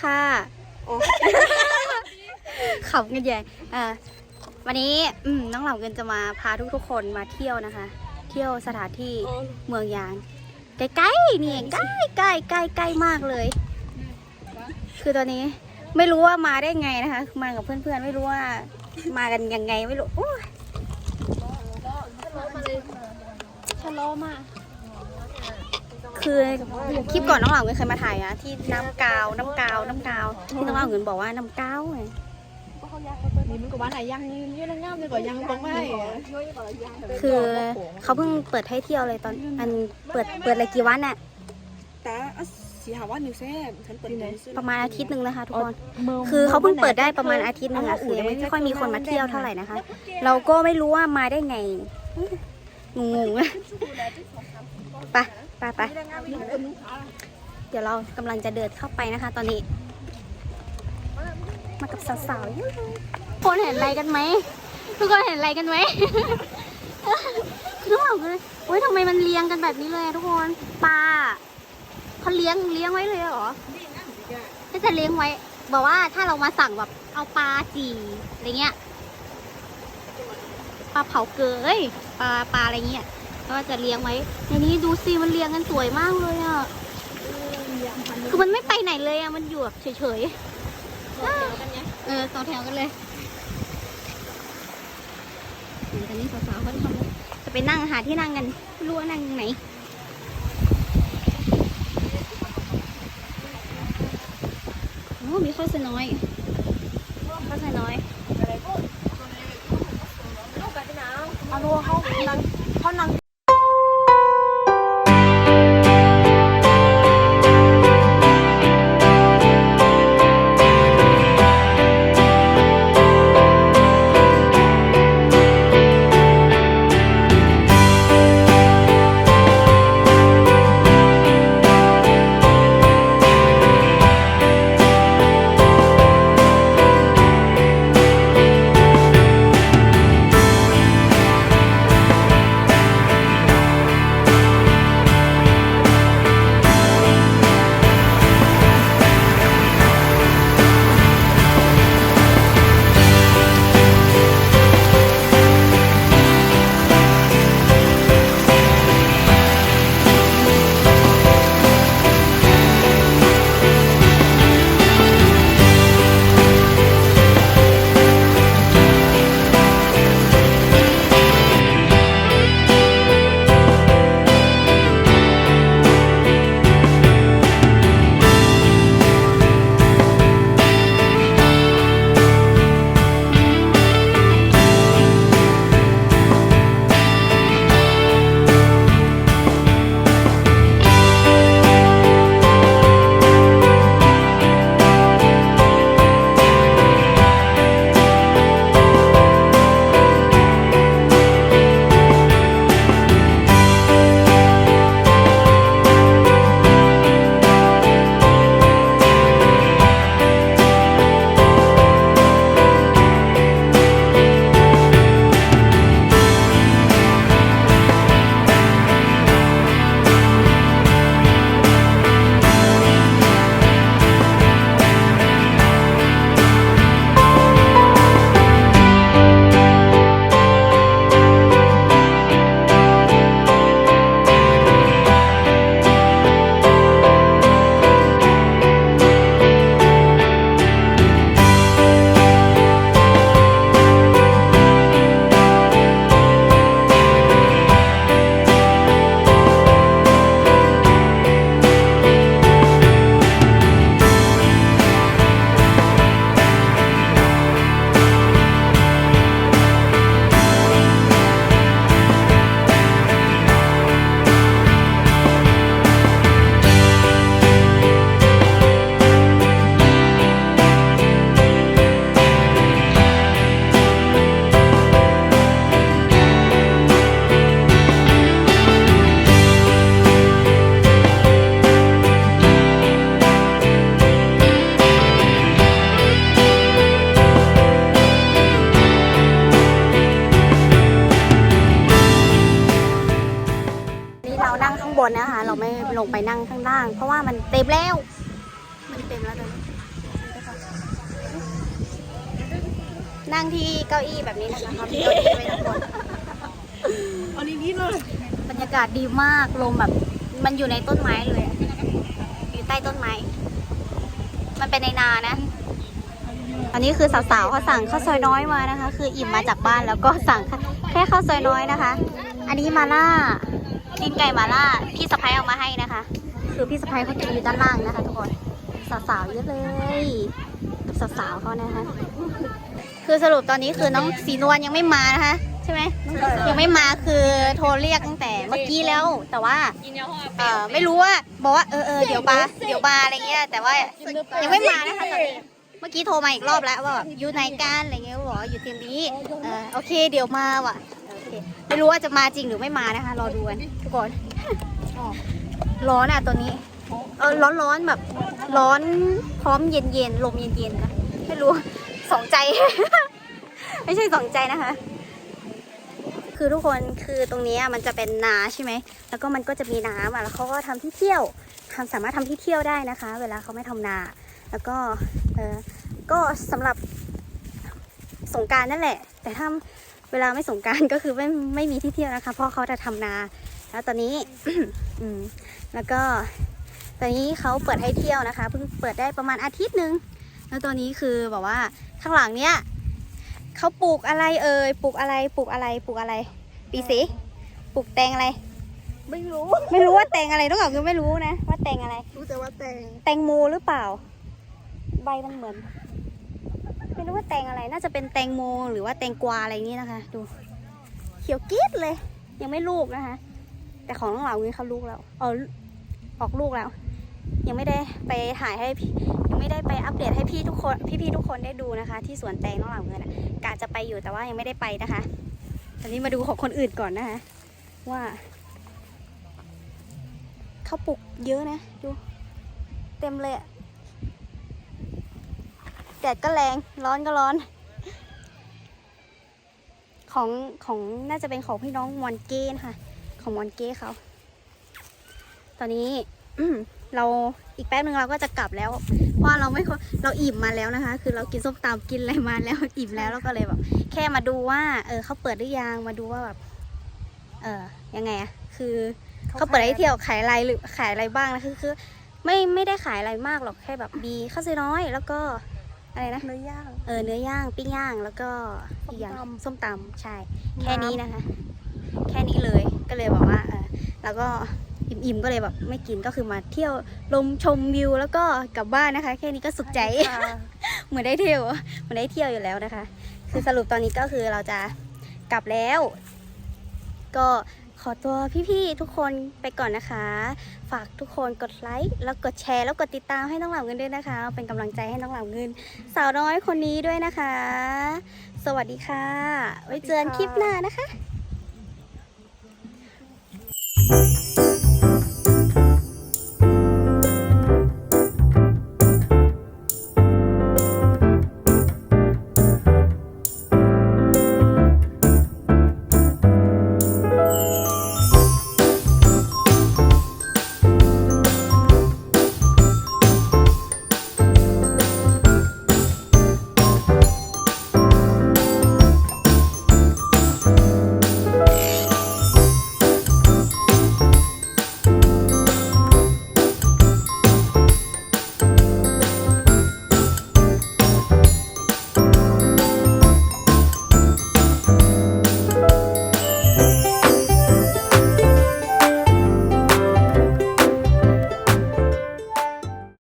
ค่ะอ๋อขำกันใหญ่อ่าวันนี้อืมน้องเหล่าเงินจะมาพาทุกๆคนมาเที่ยวนะคะ เที่ยวสถานที่อ๋อเมืองยางใกล้ๆนี่ใกล้ใกล้ใกล้ใกล้มากเลย คือตอนนี้ไม่รู้ว่ามาได้ไงนะคะ มากับเพื่อนๆไม่รู้ว่ามากันยังไงไม่รู้โอ้ยชะลอมา คือคลิปก่อนน้องเหล่าเงินเคยมาถ่ายอะที่น้ำกาวน้ำกาวน้ำกาวที่น้องเหล่าเงินบอกว่าน้ำกาวไงนี่มันก็ว่าไหนยังยืนงามเลยกว่ายังตรงไม่คือเขาเพิ่งเปิดให้เที่ยวเลยตอนอันเปิดเปิดอะไรกี่วันอะแต่สีหาว่านิวเซ่ฉันเปิดไหนประมาณอาทิตย์หนึ่งนะคะทุกคนคือเขาเพิ่งเปิดได้ประมาณอาทิตย์หนึงอะคือยังไม่ค่อยมีคนมาเที่ยวเท่าไหร่นะคะ เราก็ไม่รู้ว่ามาได้ไงงงๆอะไป ไปไปเดี๋ยวเรากำลังจะเดินเข้าไปนะคะ ตอนนี้ มากับสาวๆเยอะเลยคนเห็นอะไรกันไหมทุกคนเห็นอะไรกันไหมคือต้องบอกเลยโอ๊ยทำไมมันเลี้ยงกันแบบนี้เลยทุกคนปลาเขาเลี้ยงเลี้ยงไว้เลยเหรอถ้าจะเลี้ยงไว้ บอกว่าถ้าเรามาสั่งแบบเอาปลาจีอะไรเงี้ยปลาเผาเกยปลาปลาอะไรเงี้ย ก็จะเลี้ยงไว้ ในนี้ดูสิมันเลี้ยงกันสวยมากเลยอะ คือมันไม่ไปไหนเลยอะ มันอยู่แบบเฉยๆเออต่อแถวกันเลยเดี๋ยวตอนนี้สาวๆเขาจะทำอะไรจะไปนั่งหาที่นั่งกันไม่รู้ว่านั่งตรงไหนโอ้มีข้าวสน้อยข้าวสน้อยเอาลูกเขานั่งเขานั่ง ลงไปนั่งข้างล่าง เพราะว่ามันเต็มแล้ว มันเต็มแล้วเลยนั่งที่เก้าอี้แบบนี้นะคะเขามีเก้าอี้ไว้ทุกคนอันนี้นี่เลยบรรยากาศดีมากลมแบบ มันอยู่ในต้นไม้เลยอยู่ใต้ต้นไม้ มันเป็นในนานะ อันนี้คือสาวๆเขาสั่งข้าวซอยน้อยมานะคะ คืออิ่มมาจากบ้านแล้วก็สั่งแค่ข้าวซอยน้อยนะคะ อันนี้มาล่า ตีนไก่มาล่าพี่สะพ้ายเอามาให้นะคะ คือพี่สะพ้ายเขากินอยู่ด้านล่างนะคะ ทุกคนสาวๆเยอะเลยสาวๆเขานะคะ คือสรุปตอนนี้คือน้องสีนวลยังไม่มานะคะ ใช่ไหมยังไม่มาคือโทรเรียกตั้งแต่เมื่อกี้แล้ว แต่ว่าเออไม่รู้ว่าบอกว่าเออเออเดี๋ยวมาเดี๋ยวมาอะไรเงี้ยแต่ว่ายังไม่มานะคะตอนนี้เมื่อกี้โทรมาอีกรอบแล้วว่าแบบอยู่ไหนกันอะไรเงี้ยบอกว่าอยู่ทีมนี้เออโอเคเดี๋ยวมาว่ะโอเค ไม่รู้ว่าจะมาจริงหรือไม่มานะคะ รอดูกันทุกคนร้อนอะตัวนี้ เออร้อนร้อนแบบ ร้อนพร้อมเย็นเย็นลมเย็นเย็นนะไม่รู้สองใจ ไม่ใช่สองใจนะคะ คือทุกคนคือตรงนี้มันจะเป็นนาใช่ไหมแล้วก็มันก็จะมีน้ำอะแล้วเขาก็ทำที่เที่ยวทำสามารถทำที่เที่ยวได้นะคะ เวลาเขาไม่ทำนา แล้วก็เออก็สำหรับสงการนั่นแหละ แต่ถ้า เวลาไม่สงกรารก็คือไม่ไม่มีที่เที่ยวนะคะเพราะเขาจะทำนา แล้วตอนนี้ อืมแล้วก็ ตอนนี้เขาเปิดให้เที่ยวนะคะเพิ่งเปิดได้ประมาณอาทิตย์หนึ่งแล้วตอนนี้คือแบบว่าข้างหลังเนี้ยเขาปลูกอะไรเอ่ยปลูกอะไรปลูกอะไรปลูกอะไร ปีสีปลูกแตงอะไร ไม่รู้ ไม่รู้ว่าแตงอะไรต้องบอกคือไม่รู้นะว่าแตงอะไร รู้แต่ว่าแต่งแตงโมหรือเปล่า ใบมันเหมือนไม่ รู้ว่าแตงอะไร น่าจะเป็นแตงโมหรือว่าแตงกวาอะไรนี่นะคะ ดู เขียวกิ๊ดเลย ยังไม่ลูกนะคะ แต่ของน้องเหล่านี้เขาลูกแล้วเออออกลูกแล้ว ยังไม่ได้ไปถ่ายให้ยังไม่ได้ไปอัปเดตให้พี่ทุกคนพี่ๆทุกคนได้ดูนะคะ ที่สวนแตงน้องเหล่าเงินกะจะไปอยู่แต่ว่ายังไม่ได้ไปนะคะตอนนี้มาดูของคนอื่นก่อนนะคะ ว่าเขาปลูกเยอะนะดู เต็มเลยอะ แดดก็แรงร้อนก็ร้อน ของของน่าจะเป็นของพี่น้องมอนเก้นะคะของมอนเก้เขา ตอนนี้เราอีกแป๊บนึงเราก็จะกลับแล้วเพราะว่าเราไม่ค่อยเราอิ่มมาแล้วนะคะ คือเรากินส้มตำกินอะไรมาแล้วอิ่มแล้วเราก็เลยแบบแค่มาดูว่า เออเขาเปิดหรือยังมาดูว่าแบบเออยังไงอะคือเขาเปิดให้เที่ยวขายอะไรหรือขายอะไรบ้างนะคือคือไม่ไม่ได้ขายอะไรมากหรอกแค่แบบมีข้าวซอยน้อย แล้วก็ อะไรนะ เนื้อย่างเออเนื้อย่างปิ้งย่างแล้วก็อีกอย่างส้มตำส้มตำใช่ แค่นี้นะคะ แค่นี้เลยก็เลยบอกว่าเออแล้วก็อิ่มๆก็เลยแบบไม่กินก็คือมาเที่ยวลมชมวิวแล้วก็กลับบ้านนะคะ แค่นี้ก็สุขใจ เหมือนได้เที่ยวเหมือนได้เที่ยวอยู่แล้วนะคะ คือสรุปตอนนี้ก็คือเราจะกลับแล้ว ก็ ขอตัวพี่ๆทุกคนไปก่อนนะคะ ฝากทุกคนกดไลค์แล้วกดแชร์แล้วกดติดตามให้น้องเหล่าเงินด้วยนะคะ เป็นกำลังใจให้น้องเหล่าเงิน สาวน้อยคนนี้ด้วยนะคะ สวัสดีค่ะ ไว้เจอกันคลิปหน้านะคะ